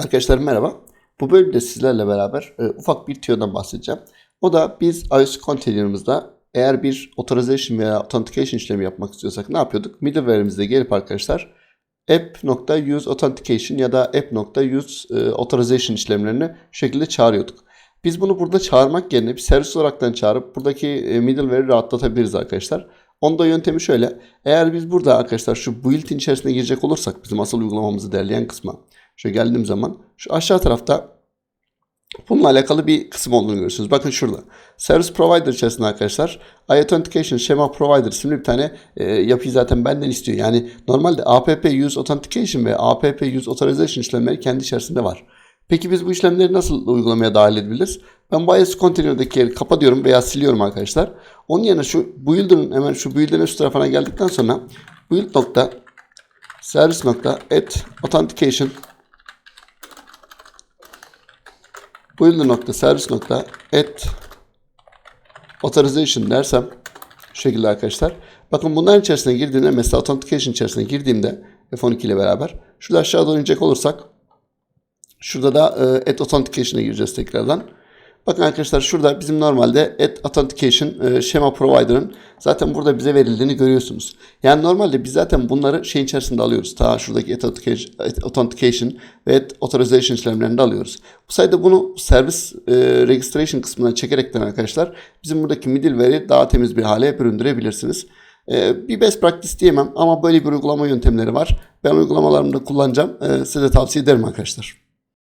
Arkadaşlar merhaba. Bu bölümde sizlerle beraber e, ufak bir tüyodan bahsedeceğim. O da biz iOS container'ımızda eğer bir authorization veya authentication işlemi yapmak istiyorsak ne yapıyorduk? Middleware'imizde gelip arkadaşlar app.use authentication ya da app.use e, işlemlerini şu şekilde çağırıyorduk. Biz bunu burada çağırmak yerine bir servis olaraktan çağırıp buradaki e, middleware'i rahatlatabiliriz arkadaşlar. Onda yöntemi şöyle. Eğer biz burada arkadaşlar şu build-in içerisine girecek olursak bizim asıl uygulamamızı derleyen kısma. Şöyle geldiğim zaman şu aşağı tarafta bununla alakalı bir kısım olduğunu görüyorsunuz. Bakın şurada. Service Provider içerisinde arkadaşlar Authentication Schema Provider isimli bir tane e, yapıyı zaten benden istiyor. Yani normalde app use authentication ve app use authorization işlemleri kendi içerisinde var. Peki biz bu işlemleri nasıl uygulamaya dahil edebiliriz? Ben bu IS Container'daki yeri kapatıyorum veya siliyorum arkadaşlar. Onun yerine şu builder'ın hemen şu builder'ın üst tarafına geldikten sonra build service add authentication builder nokta servis nokta add authorization dersem şu şekilde arkadaşlar. Bakın bunların içerisine girdiğimde mesela authentication içerisine girdiğimde F12 ile beraber şurada aşağı doğru inecek olursak şurada da e, add authentication'a gireceğiz tekrardan. Bakın arkadaşlar şurada bizim normalde add authentication e, schema provider'ın zaten burada bize verildiğini görüyorsunuz. Yani normalde biz zaten bunları şeyin içerisinde alıyoruz. Ta şuradaki add authentication, ve add authorization işlemlerinde alıyoruz. Bu sayede bunu servis e, registration kısmından çekerekten arkadaşlar bizim buradaki middleware'i daha temiz bir hale büründürebilirsiniz. E, bir best practice diyemem ama böyle bir uygulama yöntemleri var. Ben uygulamalarımda kullanacağım. E, size de tavsiye ederim arkadaşlar.